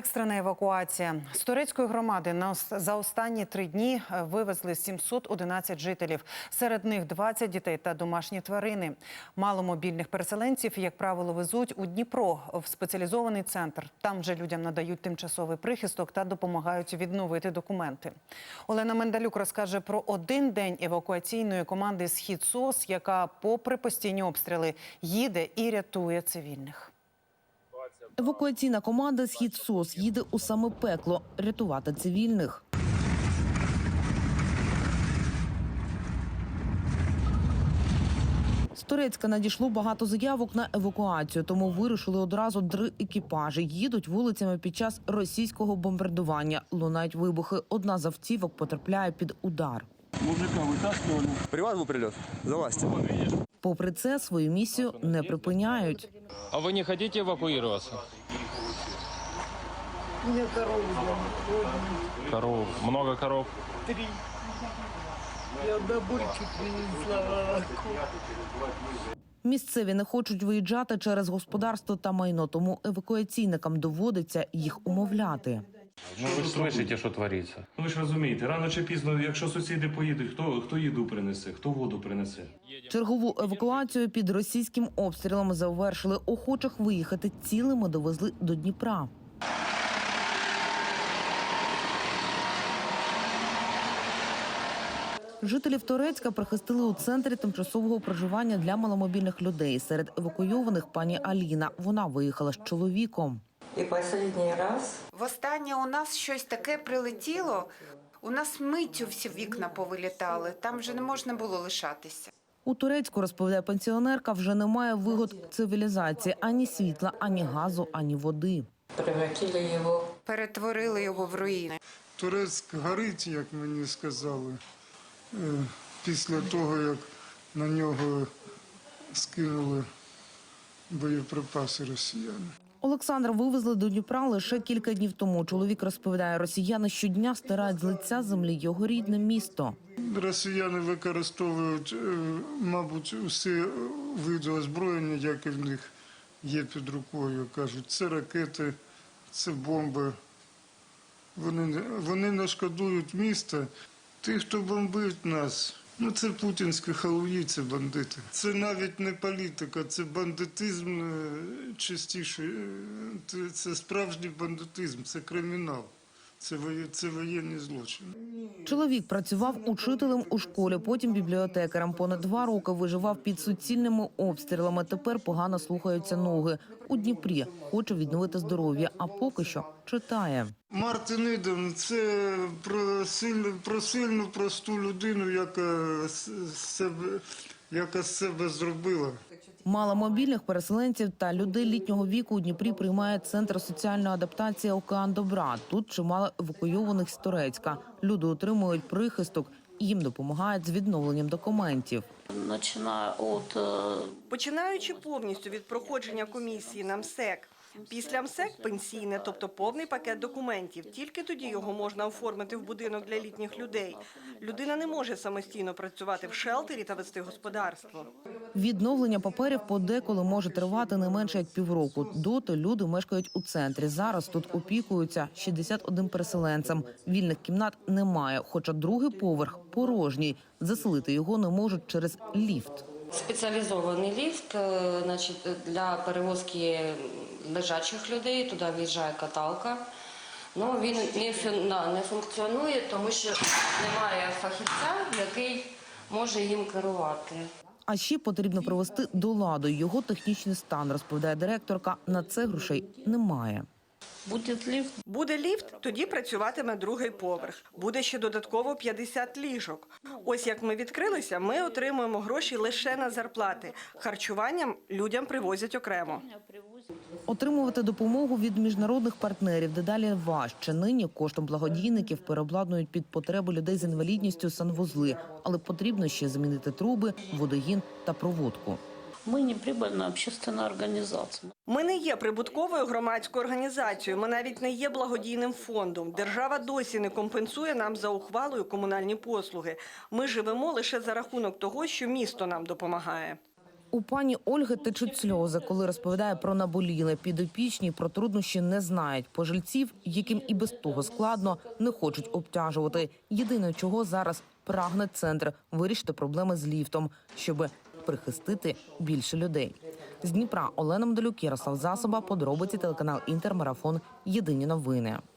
Екстрена евакуація з турецької громади на за останні три дні е, вивезли 711 жителів. Серед них 20 дітей та домашні тварини. Маломобільних переселенців, як правило, везуть у Дніпро в спеціалізований центр. Там вже людям надають тимчасовий прихисток та допомагають відновити документи. Олена Мендалюк розкаже про один день евакуаційної команди Схід СОС, яка, попри постійні обстріли, їде і рятує цивільних. Евакуаційна команда «Схід СОС» їде у саме пекло рятувати цивільних. З Турецька надійшло багато заявок на евакуацію, тому вирушили одразу три екіпажі. Їдуть вулицями під час російського бомбардування. Лунають вибухи. Одна з автівок потрапляє під удар. Мужика вытаскивали. При вас был прилет? Залазьте. Попри це, свою місію не припиняють. А вы не хотите эвакуироваться? Мне корову Коров. Много коров. три. Я бабульки принесла. Місцеві не хочуть виїжджати через господарство та майно, тому евакуаційникам доводиться їх умовляти. Ну вы же слышите, что творится. Ну ви ж розумієте, рано чи пізно, якщо сусіди поїдуть, хто, хто їду принесе, хто воду принесе? Чергову евакуацію під російським обстрілом завершили. Охочих виїхати цілими довезли до Дніпра. Жителів Турецька прихистили у центрі тимчасового проживання для маломобільних людей. Серед евакуйованих пані Аліна. Вона виїхала з чоловіком. І останній раз Востаннє у нас щось таке прилетіло. У нас миттю всі вікна повилітали. Там вже не можна було лишатися. У Турецьку, розповідає пенсіонерка, вже немає вигод цивілізації ані світла, ані газу, ані води. превратили його Перетворили його в руїни. Турецьк горить, як мені сказали, е, після того, як на нього скинули боєприпаси росіяни. Олександра вивезли до Дніпра лише кілька днів тому. Чоловік розповідає, росіяни щодня стирають з лиця землі його рідне місто. Росіяни використовують, е, мабуть, усі види озброєння, які в них є під рукою. Кажуть, це ракети, це бомби. Вони, вони не шкодують міста. Ті, хто бомбить нас, ну це путінські халуї, це бандити. Це навіть не політика, це бандитизм частіше. е, це справжній бандитизм, це кримінал, це, це воєнні злочини. Чоловік працював учителем у школі, потім бібліотекарем. Понад два роки виживав під суцільними обстрілами. Тепер погано слухаються ноги. У Дніпрі хоче відновити здоров'я, а поки що читає. Мартин Іден – це про сильну, про сильну просту людину, яка себе, яка з себе зробила. Маломобільних переселенців та людей літнього віку у Дніпрі приймає центр соціальної адаптації Океан Добра. Тут чимало евакуйованих з Турецька. Люди отримують прихисток. Їм допомагають з відновленням документів. Начиная от э, Починаючи повністю від проходження комісії на МСЕК, після МСЕК пенсійне, тобто повний пакет документів. Тільки тоді його можна оформити в будинок для літніх людей. Людина не може самостійно працювати в шелтері та вести господарство. Відновлення паперів подеколи може тривати не менше як півроку. Доти люди мешкають у центрі. Зараз тут опікуються 61 переселенцем. Вільних кімнат немає, хоча другий поверх порожній. Заселити його не можуть через ліфт. Спеціалізований ліфт, е, значить, для перевозки лежачих людей. Туди в'їжджає каталка. Ну він не, не функціонує, тому що немає фахівця, який може їм керувати. А ще потрібно привести до ладу його технічний стан, розповідає директорка. На це грошей немає. Будет лифт, Буде ліфт, тоді працюватиме другий поверх. Буде ще додатково 50 ліжок. Ось як ми відкрилися, ми отримуємо гроші лише на зарплати. Харчуванням людям привозять окремо. Отримувати допомогу від міжнародних партнерів дедалі важче. Нині коштом благодійників переобладнують під потреби людей з інвалідністю санвузли, але потрібно ще замінити труби, водогін та проводку. Ми не прибильна общественна організація. Ми не є прибутковою громадською організацією. Ми навіть не є благодійним фондом. Держава досі не компенсує нам за ухвалою комунальні послуги. Ми живемо лише за рахунок того, що місто нам допомагає. У пані Ольги течуть сльози, коли розповідає про наболіле підопічні, про труднощі не знають пожильців, яким і без того складно не хочуть обтяжувати. Єдине, чого зараз прагне центр вирішити проблеми з ліфтом, щоби прихистити більше людей. З Дніпра Олена Мдолюк, Ярослав Засоба, подробиці телеканал Інтермарафон. Єдині новини.